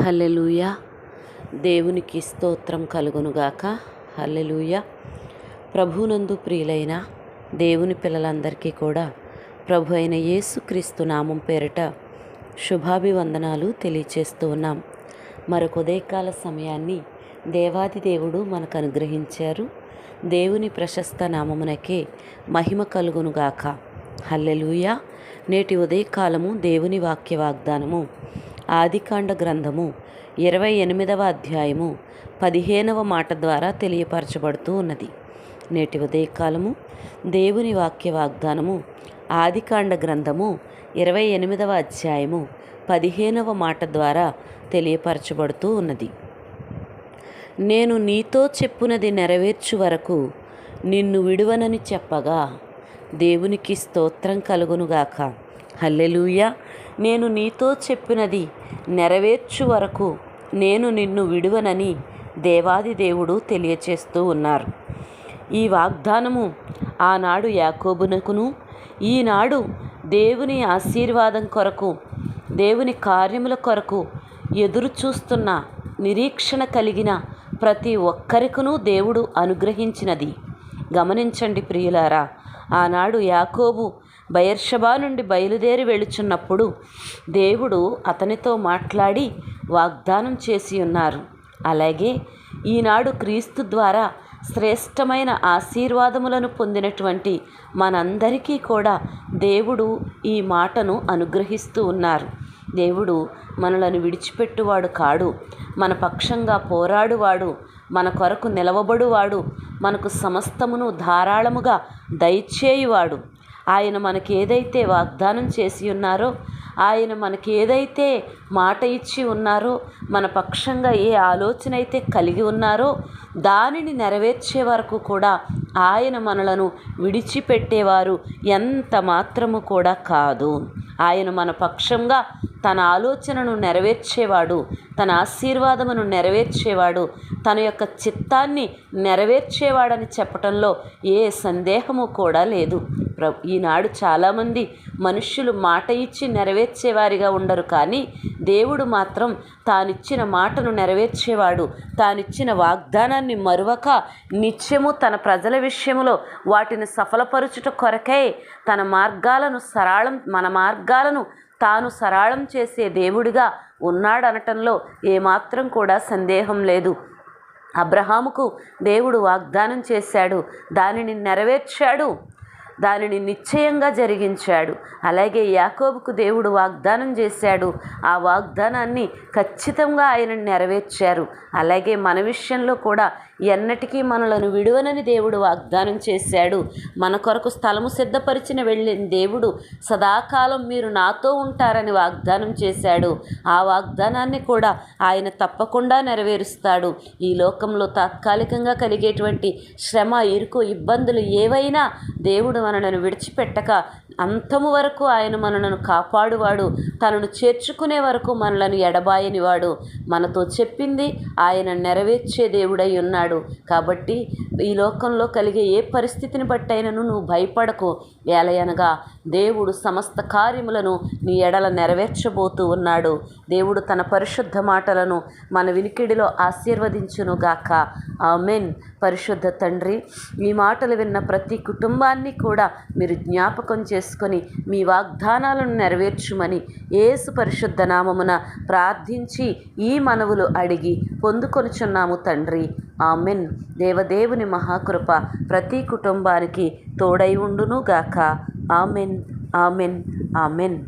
హల్లెలూయ. దేవునికి స్తోత్రం కలుగునుగాక. హల్లెలూయ. ప్రభునందు ప్రియులైన దేవుని పిల్లలందరికీ కూడా ప్రభు అయిన యేసుక్రీస్తు నామం పేరిట శుభాభివందనాలు తెలియచేస్తూ ఉన్నాం. మరొక ఉదయకాల సమయాన్ని దేవాది దేవుడు మనకు అనుగ్రహించారు. దేవుని ప్రశస్త నామమునకే మహిమ కలుగునుగాక. హల్లెలూయ. నేటి ఉదయకాలము దేవుని వాక్య వాగ్దానము ఆదికాండ గ్రంథము ఇరవై ఎనిమిదవ అధ్యాయము పదిహేనవ మాట ద్వారా తెలియపరచబడుతూ ఉన్నది. నేటి ఉదయకాలము దేవుని వాక్య వాగ్దానము ఆదికాండ గ్రంథము ఇరవై ఎనిమిదవ అధ్యాయము పదిహేనవ మాట ద్వారా తెలియపరచబడుతూ ఉన్నది. నేను నీతో చెప్పునది నెరవేర్చు వరకు నిన్ను విడువనని చెప్పగా దేవునికి స్తోత్రం కలుగునుగాక. హల్లెలూయ! నేను నీతో చెప్పినది నెరవేర్చు వరకు నేను నిన్ను విడువనని దేవాది దేవుడు తెలియచేస్తూ ఉన్నారు. ఈ వాగ్దానము ఆనాడు యాకోబునకును ఈనాడు దేవుని ఆశీర్వాదం కొరకు దేవుని కార్యముల కొరకు ఎదురు చూస్తున్న నిరీక్షణ కలిగిన ప్రతి ఒక్కరికును దేవుడు అనుగ్రహించినది. గమనించండి ప్రియులారా ఆనాడు యాకోబు బయర్షబా నుండి బయలుదేరి వెళుచున్నప్పుడు దేవుడు అతనితో మాట్లాడి వాగ్దానం చేసి ఉన్నారు. అలాగే ఈనాడు క్రీస్తు ద్వారా శ్రేష్టమైన ఆశీర్వాదములను పొందినటువంటి మనందరికీ కూడా దేవుడు ఈ మాటను అనుగ్రహిస్తూ ఉన్నారు. దేవుడు మనలను విడిచిపెట్టువాడు కాడు మన పక్షంగా పోరాడువాడు మన కొరకు నిలవబడువాడు మనకు సమస్తమును ధారాళముగా దయచేయువాడు. ఆయన మనకి ఏదైతే వాగ్దానం చేసి ఉన్నారో ఆయన మనకి ఏదైతే మాట ఇచ్చి ఉన్నారో మన పక్షంగా ఏ ఆలోచన అయితే కలిగి ఉన్నారో దానిని నెరవేర్చే వరకు కూడా ఆయన మనలను విడిచిపెట్టేవారు ఎంత మాత్రము కూడా కాదు. ఆయన మన పక్షంగా తన ఆలోచనను నెరవేర్చేవాడు తన ఆశీర్వాదమును నెరవేర్చేవాడు తన యొక్క చిత్తాన్ని నెరవేర్చేవాడని చెప్పటంలో ఏ సందేహము కూడా లేదు. ఈనాడు చాలామంది మనుష్యులు మాట ఇచ్చి నెరవేర్చేవారిగా ఉండరు. కానీ దేవుడు మాత్రం తానిచ్చిన మాటను నెరవేర్చేవాడు. తానిచ్చిన వాగ్దానాన్ని మరువక నిత్యము తన ప్రజల విషయంలో వాటిని సఫలపరుచుట కొరకై తన మార్గాలను సరళం మన మార్గాలను తాను సరళం చేసే దేవుడిగా ఉన్నాడనటంలో ఏమాత్రం కూడా సందేహం లేదు. అబ్రహాముకు దేవుడు వాగ్దానం చేశాడు. దానిని నెరవేర్చాడు. దానిని నిశ్చయంగా జరిగించాడు. అలాగే యాకోబుకు దేవుడు వాగ్దానం చేశాడు. ఆ వాగ్దానాన్ని ఖచ్చితంగా ఆయన నెరవేర్చారు. అలాగే మన విషయంలో కూడా ఎన్నటికీ మనలను విడువనని దేవుడు వాగ్దానం చేశాడు. మన కొరకు స్థలము సిద్ధపరిచిన వెళ్ళిన దేవుడు సదాకాలం మీరు నాతో ఉంటారని వాగ్దానం చేశాడు. ఆ వాగ్దానాన్ని కూడా ఆయన తప్పకుండా నెరవేరుస్తాడు. ఈ లోకంలో తాత్కాలికంగా కలిగేటువంటి శ్రమ ఇరుకు ఇబ్బందులు ఏవైనా దేవుడు మనలను విడిచిపెట్టక అంతము వరకు ఆయన మనలను కాపాడువాడు. తనను చేర్చుకునే వరకు మనలను ఎడబాయనివాడు మనతో చెప్పింది ఆయన నెరవేర్చే దేవుడై ఉన్నాడు. కాబట్టి ఈ లోకంలో కలిగే ఏ పరిస్థితిని బట్టైనను నువ్వు భయపడకు. ఏలయనగా దేవుడు సమస్త కార్యములను నీ ఎడల నెరవేర్చబోతూ ఉన్నాడు. దేవుడు తన పరిశుద్ధ మాటలను మన వినికిడిలో ఆశీర్వదించునుగాక. ఆమెన్. పరిశుద్ధ తండ్రి మీ మాటలు విన్న ప్రతి కుటుంబాన్ని కూడా మీరు జ్ఞాపకం చేసుకొని మీ వాగ్దానాలను నెరవేర్చుమని ఏసు పరిశుద్ధ నామమున ప్రార్థించి ఈ మనవులు అడిగి పొందుకొనుచున్నాము తండ్రి. ఆమెన్. దేవదేవుని మహాకృప ప్రతి కుటుంబానికి తోడై ఉండును గాక ఆమెన్. ఆమెన్. ఆమెన్.